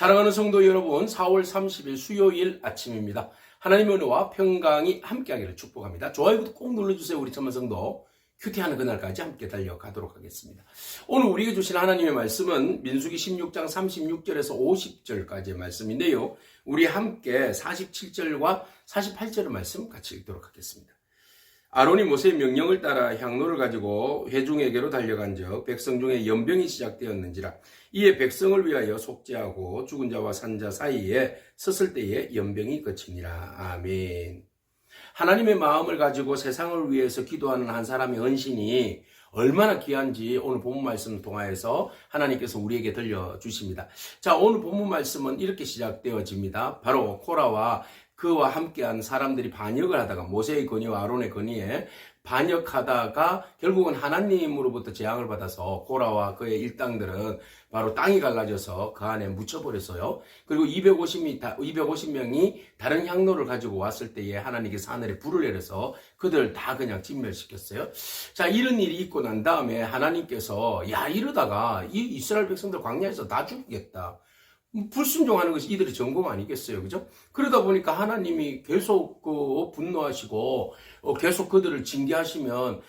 사랑하는 성도 여러분, 4월 30일 수요일 아침입니다. 하나님의 은혜와 평강이 함께하기를 축복합니다. 좋아요, 구독 꼭 눌러주세요. 우리 천만 성도 큐티하는 그날까지 함께 달려가도록 하겠습니다. 오늘 우리에게 주신 하나님의 말씀은 민수기 16장 36절에서 50절까지의 말씀인데요. 우리 함께 47절과 48절의 말씀 같이 읽도록 하겠습니다. 아론이 모세의 명령을 따라 향로를 가지고 회중에게로 달려간즉 백성 중에 연병이 시작되었는지라 이에 백성을 위하여 속죄하고 죽은 자와 산자 사이에 섰을 때에 연병이 그치니라 아멘. 하나님의 마음을 가지고 세상을 위해서 기도하는 한 사람의 헌신이 얼마나 귀한지 오늘 본문 말씀 통하여서 하나님께서 우리에게 들려주십니다. 자, 오늘 본문 말씀은 이렇게 시작되어집니다. 바로 코라와 그와 함께한 사람들이 반역을 하다가 모세의 건의와 아론의 건의에 반역하다가 결국은 하나님으로부터 재앙을 받아서 고라와 그의 일당들은 바로 땅이 갈라져서 그 안에 묻혀버렸어요. 그리고 250이, 250명이 다른 향로를 가지고 왔을 때에 하나님께서 하늘에 불을 내려서 그들 다 그냥 진멸시켰어요. 자, 이런 일이 있고 난 다음에 하나님께서 야, 이러다가 이 이스라엘 백성들 광야에서 다 죽겠다. 불순종하는 것이 이들의 전공 아니겠어요, 그죠? 그러다 보니까 하나님이 계속 그 분노하시고 어, 계속 그들을 징계하시면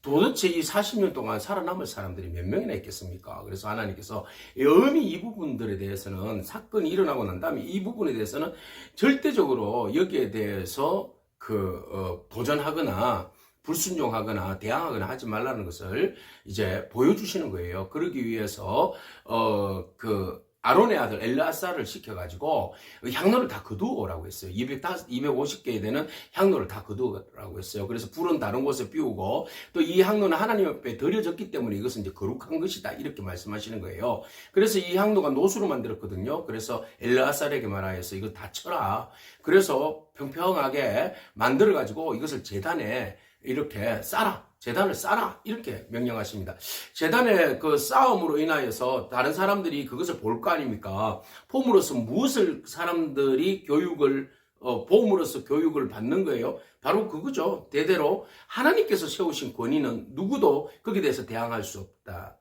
도대체 이 40년 동안 살아남을 사람들이 몇 명이나 있겠습니까? 그래서 하나님께서 엄히 이 부분들에 대해서는 사건이 일어나고 난 다음에 이 부분에 대해서는 절대적으로 여기에 대해서 그 어, 도전하거나 불순종하거나 대항하거나 하지 말라는 것을 이제 보여주시는 거예요. 그러기 위해서 어그 아론의 아들 엘라사를 시켜가지고 향로를 다 거두어 오라고 했어요. 200, 250개 되는 향로를 다 거두어라고 했어요. 그래서 불은 다른 곳에 피우고 또 이 향로는 하나님 앞에 드려졌기 때문에 이것은 이제 거룩한 것이다. 이렇게 말씀하시는 거예요. 그래서 이 향로가 노수로 만들었거든요. 그래서 엘라살에게 말하여서 이거 다 쳐라. 그래서 평평하게 만들어가지고 이것을 재단에 이렇게 쌓아. 재단을 쌓아 이렇게 명령하십니다. 재단의 그 싸움으로 인하여서 다른 사람들이 그것을 볼 거 아닙니까? 봄으로서 무엇을 사람들이 교육을 어, 보험으로서 교육을 받는 거예요. 바로 그거죠. 대대로 하나님께서 세우신 권위는 누구도 거기에 대해서 대항할 수 없다.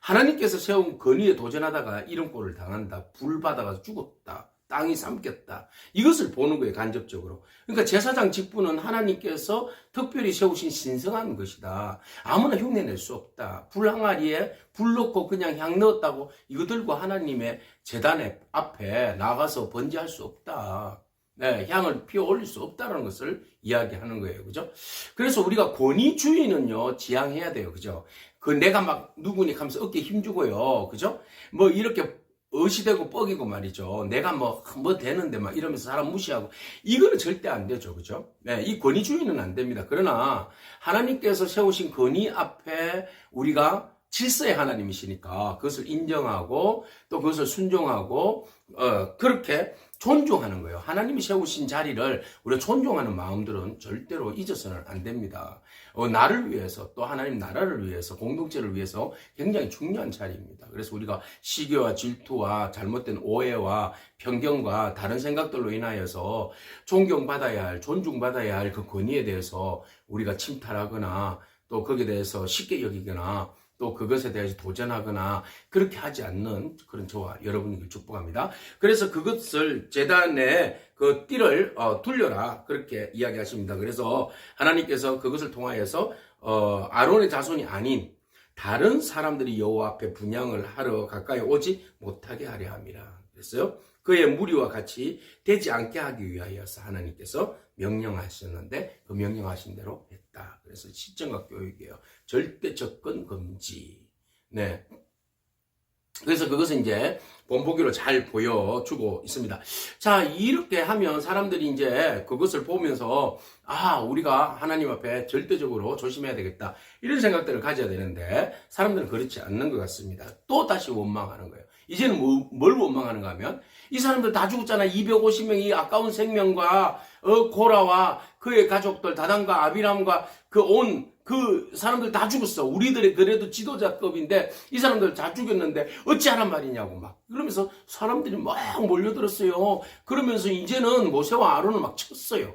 하나님께서 세운 권위에 도전하다가 이런 꼴을 당한다. 불 받아가 죽었다. 땅이 삼켰다. 이것을 보는 거예요, 간접적으로. 그러니까 제사장 직분은 하나님께서 특별히 세우신 신성한 것이다. 아무나 흉내낼 수 없다. 불 항아리에 불 넣고 그냥 향 넣었다고 이거 들고 하나님의 재단의 앞에 나가서 번제할 수 없다. 네, 향을 피워 올릴 수 없다는 것을 이야기하는 거예요. 그죠? 그래서 우리가 권위주의는요, 지향해야 돼요. 그죠? 그 내가 막 누구니 하면서 어깨 힘주고요. 그죠? 뭐 이렇게 의시되고 뻑이고 말이죠. 내가 뭐, 뭐 되는데 막 이러면서 사람 무시하고. 이거는 절대 안 되죠. 그죠? 네, 이 권위주의는 안 됩니다. 그러나 하나님께서 세우신 권위 앞에 우리가 질서의 하나님이시니까 그것을 인정하고 또 그것을 순종하고 어, 그렇게 존중하는 거예요. 하나님이 세우신 자리를 우리가 존중하는 마음들은 절대로 잊어서는 안 됩니다. 어, 나를 위해서 또 하나님 나라를 위해서 공동체를 위해서 굉장히 중요한 자리입니다. 그래서 우리가 시기와 질투와 잘못된 오해와 편견과 다른 생각들로 인하여서 존경받아야 할 존중받아야 할 그 권위에 대해서 우리가 침탈하거나 또 거기에 대해서 쉽게 여기거나 또 그것에 대해서 도전하거나 그렇게 하지 않는 그런 저와 여러분을 축복합니다. 그래서 그것을 재단에 그 띠를 어, 둘려라 그렇게 이야기하십니다. 그래서 하나님께서 그것을 통하여서 어, 아론의 자손이 아닌 다른 사람들이 여호와 앞에 분양을 하러 가까이 오지 못하게 하려 함이라. 그랬어요. 그의 무리와 같이 되지 않게 하기 위하여서 하나님께서 명령하셨는데 그 명령하신 대로 했다. 그래서 시정학 교육이에요. 절대 접근 금지. 네. 그래서 그것은 이제 본보기로 잘 보여주고 있습니다. 자, 이렇게 하면 사람들이 이제 그것을 보면서, 아, 우리가 하나님 앞에 절대적으로 조심해야 되겠다. 이런 생각들을 가져야 되는데, 사람들은 그렇지 않는 것 같습니다. 또 다시 원망하는 거예요. 이제는 뭐, 뭘 원망하는가 하면, 이 사람들 다 죽었잖아. 250명 이 아까운 생명과, 어, 고라와 그의 가족들, 다단과 아비람과 그 온, 그 사람들 다 죽었어. 우리들의 그래도 지도자급인데 이 사람들 다 죽였는데 어찌하란 말이냐고 막. 그러면서 사람들이 막 몰려들었어요. 그러면서 이제는 모세와 아론을 막 쳤어요.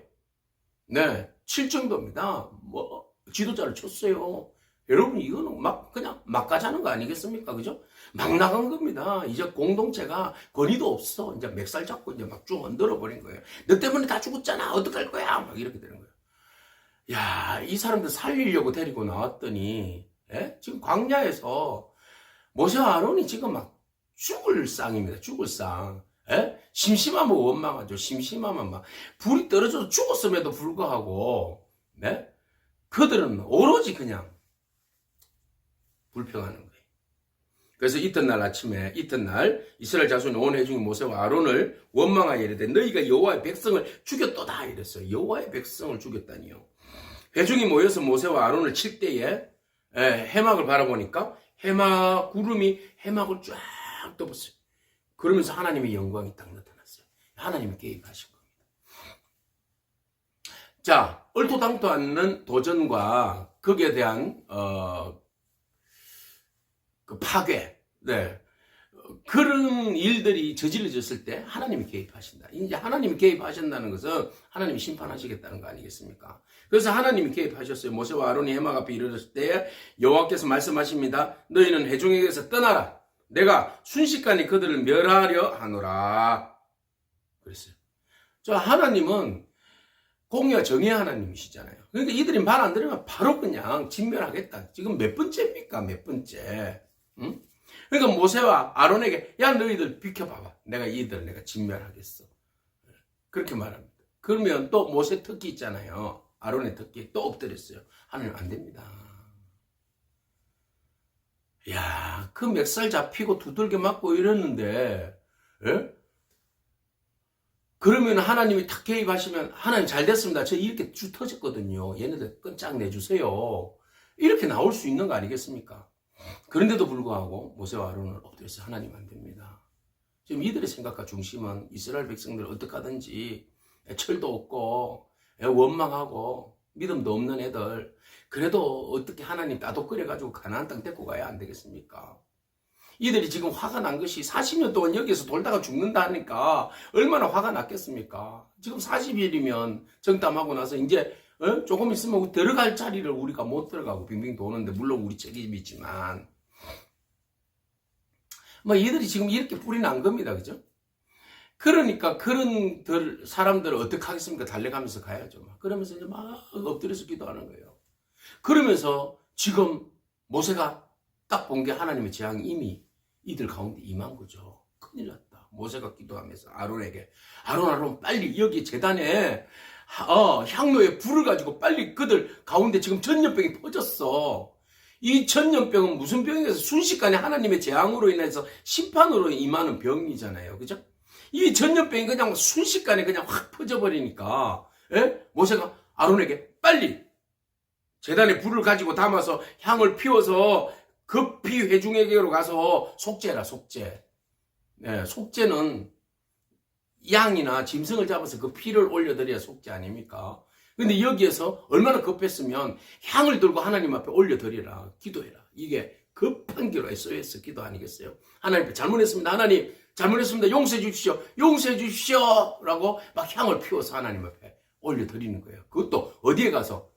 네. 칠 정도입니다. 뭐, 지도자를 쳤어요. 여러분 이거는 막 그냥 막 가자는 거 아니겠습니까? 그죠? 막 나간 겁니다. 이제 공동체가 권위도 없어. 이제 맥살 잡고 이제 막 쭉 흔들어 버린 거예요. 너 때문에 다 죽었잖아. 어떡할 거야? 막 이렇게 되는 거예요. 야, 이 사람들 살리려고 데리고 나왔더니 예? 지금 광야에서 모세와 아론이 지금 막 죽을 쌍입니다. 죽을 쌍. 예? 심심하면 원망하죠. 심심하면 막 불이 떨어져서 죽었음에도 불구하고 네? 그들은 오로지 그냥 불평하는 거예요. 그래서 이튿날 아침에 이튿날 이스라엘 자손이 온 회중이 모세와 아론을 원망하여 이르되 너희가 여호와의 백성을 죽였도다 이랬어요. 여호와의 백성을 죽였다니요. 회중이 모여서 모세와 아론을 칠 때에 에, 해막을 바라보니까 해막 구름이 해막을 쫙 덮었어요. 그러면서 하나님의 영광이 딱 나타났어요. 하나님이 개입하신 겁니다. 자, 얼토당토 않는 도전과 거기에 대한 어, 그 파괴, 네. 어, 그런 일들이 저질러졌을 때 하나님이 개입하신다. 이제 하나님이 개입하신다는 것은 하나님이 심판하시겠다는 거 아니겠습니까? 그래서 하나님이 개입하셨어요. 모세와 아론이 해막 앞에 이르렀을 때 여호와께서 말씀하십니다. 너희는 회중에게서 떠나라. 내가 순식간에 그들을 멸하려 하노라. 그랬어요. 저 하나님은 공의와 정의 하나님이시잖아요. 그러니까 이들이 말 안 들으면 바로 그냥 진멸하겠다. 지금 몇 번째입니까? 몇 번째? 응? 그러니까 모세와 아론에게 야 너희들 비켜봐봐. 내가 이들 내가 진멸하겠어. 그렇게 말합니다. 그러면 또 모세 특기 있잖아요. 아론의 특기 또 엎드렸어요. 하나님 안 됩니다. 야, 그 멱살 잡히고 두들겨 맞고 이랬는데, 예? 그러면 하나님이 탁 개입하시면 하나님 잘 됐습니다. 저 이렇게 쭉 터졌거든요. 얘네들 끈짝 내주세요. 이렇게 나올 수 있는 거 아니겠습니까? 그런데도 불구하고 모세와 아론은 엎드려서 하나님 안 됩니다. 지금 이들의 생각과 중심은 이스라엘 백성들 어떡하든지 철도 없고 원망하고 믿음도 없는 애들 그래도 어떻게 하나님 따독거려가지고 가나안 땅 데리고 가야 안 되겠습니까? 이들이 지금 화가 난 것이 40년 동안 여기서 돌다가 죽는다 하니까 얼마나 화가 났겠습니까? 지금 40일이면 정담하고 나서 이제 어? 조금 있으면 들어갈 자리를 우리가 못 들어가고 빙빙 도는데 물론 우리 책임이지만 뭐 이들이 지금 이렇게 뿌리 난 겁니다. 그죠? 그러니까 그런 들, 사람들을 어떻게 하겠습니까? 달려가면서 가야죠. 막. 그러면서 이제 막 엎드려서 기도하는 거예요. 그러면서 지금 모세가 딱 본 게 하나님의 재앙이 이미 이들 가운데 임한 거죠. 큰일 났다. 모세가 기도하면서 아론에게 아론 아론 빨리 여기 재단에 어, 향로에 불을 가지고 빨리 그들 가운데 지금 전염병이 퍼졌어. 이 전염병은 무슨 병이겠어? 순식간에 하나님의 재앙으로 인해서 심판으로 임하는 병이잖아요. 그죠? 이 전염병이 그냥 순식간에 그냥 확 퍼져버리니까, 예? 모세가 아론에게 빨리 재단에 불을 가지고 담아서 향을 피워서 급히 회중에게로 가서 속죄라, 속죄. 예, 속죄는 양이나 짐승을 잡아서 그 피를 올려드려야 속죄 아닙니까? 근데 여기에서 얼마나 급했으면 향을 들고 하나님 앞에 올려드리라, 기도해라. 이게 급한 기로 SOS 기도 아니겠어요? 하나님 앞에 잘못했습니다. 하나님 잘못했습니다. 용서해 주십시오. 용서해 주십시오. 라고 막 향을 피워서 하나님 앞에 올려드리는 거예요. 그것도 어디에 가서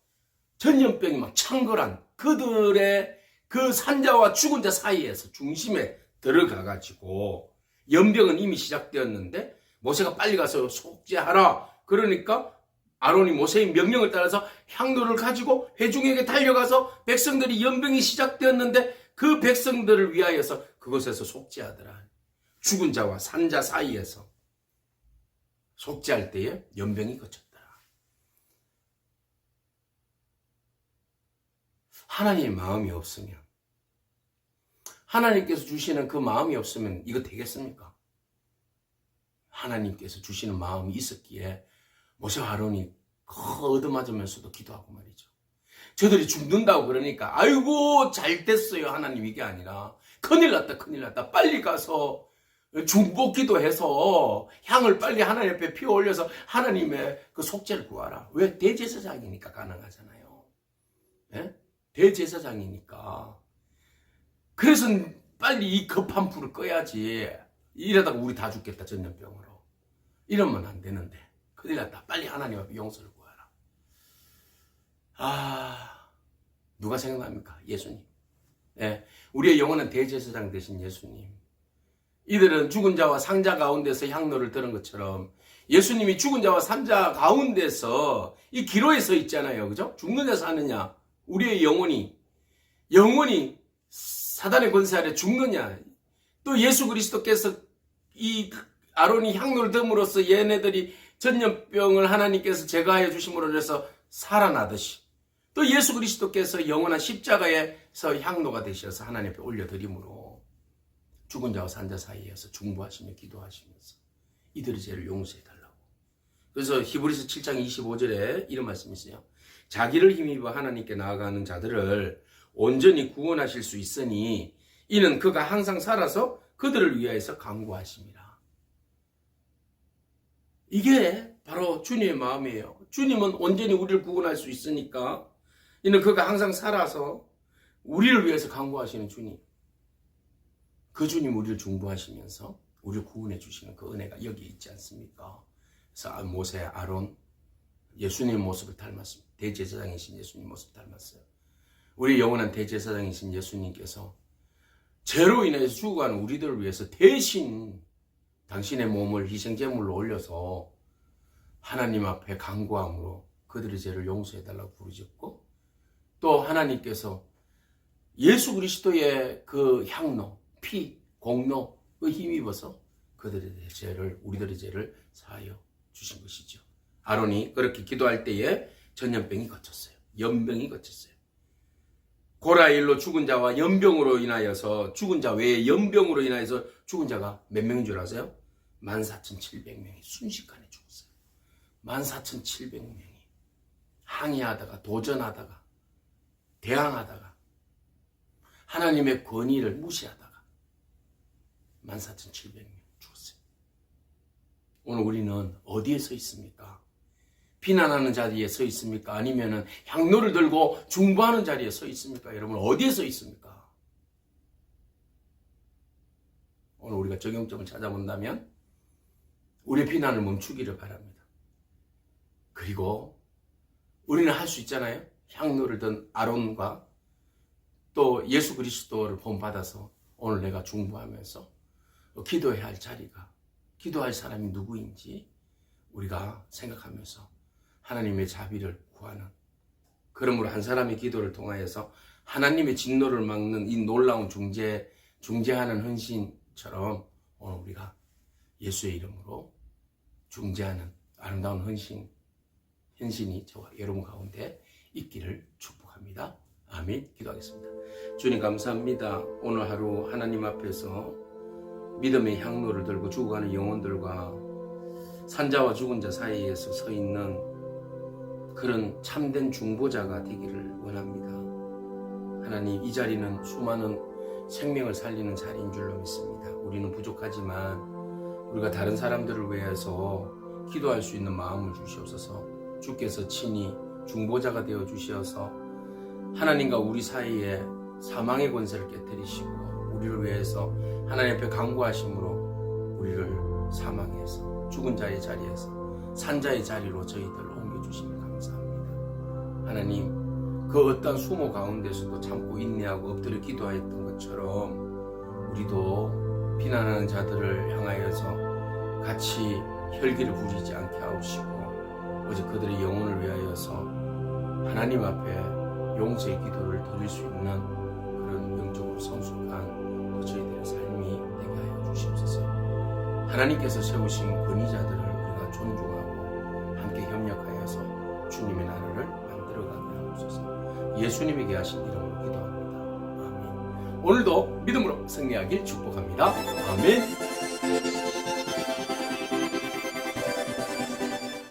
전염병이 막 창궐한 그들의 그 산자와 죽은 자 사이에서 중심에 들어가가지고 연병은 이미 시작되었는데 모세가 빨리 가서 속죄하라. 그러니까 아론이 모세의 명령을 따라서 향로를 가지고 회중에게 달려가서 백성들이 연병이 시작되었는데 그 백성들을 위하여서 그곳에서 속죄하더라. 죽은 자와 산자 사이에서 속죄할 때에 연병이 거쳤더라. 하나님의 마음이 없으면 하나님께서 주시는 그 마음이 없으면 이거 되겠습니까? 하나님께서 주시는 마음이 있었기에 모세와 아론이 얻어맞으면서도 기도하고 말이죠. 저들이 죽는다고 그러니까 아이고 잘 됐어요 하나님 이게 아니라 큰일 났다 큰일 났다 빨리 가서 중복 기도 해서 향을 빨리 하나님 앞에 피워 올려서 하나님의 그 속죄를 구하라. 왜 대제사장이니까 가능하잖아요. 예? 대제사장이니까. 그래서 빨리 이 급한 불을 꺼야지. 이러다가 우리 다 죽겠다 전염병으로. 이러면 안 되는데 큰일 났다. 빨리 하나님 앞에 용서를 구하라. 아 누가 생각납니까? 예수님. 예, 우리의 영원한 대제사장 되신 예수님. 이들은 죽은 자와 상자 가운데서 향로를 들은 것처럼 예수님이 죽은 자와 산자 가운데서 이 기로에 서 있잖아요. 그죠? 죽는 자 사느냐? 우리의 영혼이 영혼이 사단의 권세 아래 죽느냐? 또 예수 그리스도께서 이 아론이 향로를 듬으로써 얘네들이 전염병을 하나님께서 제거하여 주심으로 해서 살아나듯이 또 예수 그리스도께서 영원한 십자가에서 향로가 되셔서 하나님 앞에 올려드림으로 죽은 자와 산자 사이에서 중보하시며 기도하시면서 이들의 죄를 용서해 달라고. 그래서 히브리서 7장 25절에 이런 말씀이 있어요. 자기를 힘입어 하나님께 나아가는 자들을 온전히 구원하실 수 있으니 이는 그가 항상 살아서 그들을 위하여서 강구하심이라. 이게 바로 주님의 마음이에요. 주님은 온전히 우리를 구원할 수 있으니까 이는 그가 항상 살아서 우리를 위해서 강구하시는 주님. 그 주님 우리를 중보하시면서 우리를 구원해 주시는 그 은혜가 여기에 있지 않습니까? 그래서 모세, 아론, 예수님 모습을 닮았습니다. 대제사장이신 예수님 모습 닮았어요. 우리 영원한 대제사장이신 예수님께서 죄로 인해서 죽어가는 우리들을 위해서 대신 당신의 몸을 희생제물로 올려서 하나님 앞에 간구함으로 그들의 죄를 용서해 달라고 부르셨고 또 하나님께서 예수 그리스도의 그 향로, 피, 공로의 힘입어서 그들의 죄를 우리들의 죄를 사하여 주신 것이죠. 아론이 그렇게 기도할 때에 전염병이 거쳤어요. 연병이 거쳤어요. 고라일로 죽은 자와 연병으로 인하여서 죽은 자 외에 연병으로 인하여서 죽은 자가 몇 명인 줄 아세요? 14,700명이 순식간에 죽었어요. 14,700명이 항의하다가 도전하다가 대항하다가 하나님의 권위를 무시하다가 14,700명 죽었어요. 오늘 우리는 어디에 서 있습니까? 비난하는 자리에 서 있습니까? 아니면은 향로를 들고 중보하는 자리에 서 있습니까? 여러분 어디에 서 있습니까? 오늘 우리가 적용점을 찾아본다면 우리의 비난을 멈추기를 바랍니다. 그리고 우리는 할 수 있잖아요. 향로를 든 아론과 또 예수 그리스도를 본받아서 오늘 내가 중보하면서 기도해야 할 자리가 기도할 사람이 누구인지 우리가 생각하면서 하나님의 자비를 구하는 그러므로 한 사람의 기도를 통하여서 하나님의 진노를 막는 이 놀라운 중재 중재하는 헌신처럼 오늘 우리가 예수의 이름으로 중재하는 아름다운 헌신 헌신이 저와 여러분 가운데 있기를 축복합니다. 아멘. 기도하겠습니다. 주님 감사합니다. 오늘 하루 하나님 앞에서 믿음의 향로를 들고 죽어가는 영혼들과 산자와 죽은 자 사이에서 서 있는 그런 참된 중보자가 되기를 원합니다. 하나님, 이 자리는 수많은 생명을 살리는 자리인 줄로 믿습니다. 우리는 부족하지만 우리가 다른 사람들을 위해서 기도할 수 있는 마음을 주시옵소서 주께서 친히 중보자가 되어 주시어서 하나님과 우리 사이에 사망의 권세를 깨뜨리시고 우리를 위해서 하나님 앞에 강구하심으로 우리를 사망해서 죽은 자의 자리에서 산자의 자리로 저희들을 옮겨주시니 감사합니다. 하나님 그 어떤 수모 가운데서도 참고 인내하고 엎드려 기도하였던 것처럼 우리도 비난하는 자들을 향하여서 같이 혈기를 부리지 않게 하옵시고 오직 그들의 영혼을 위하여서 하나님 앞에 용서의 기도를 드릴 수 있는 그런 영적으로 성숙한 또 저희들의 삶이 되게 하여 주시옵소서. 하나님께서 세우신 권위자들을 우리가 존중하고 함께 협력하여서 주님의 나라를 만들어가게 하옵소서. 예수님에게 하신 이름으로 기도합니다. 오늘도 믿음으로 승리하길 축복합니다. 아멘.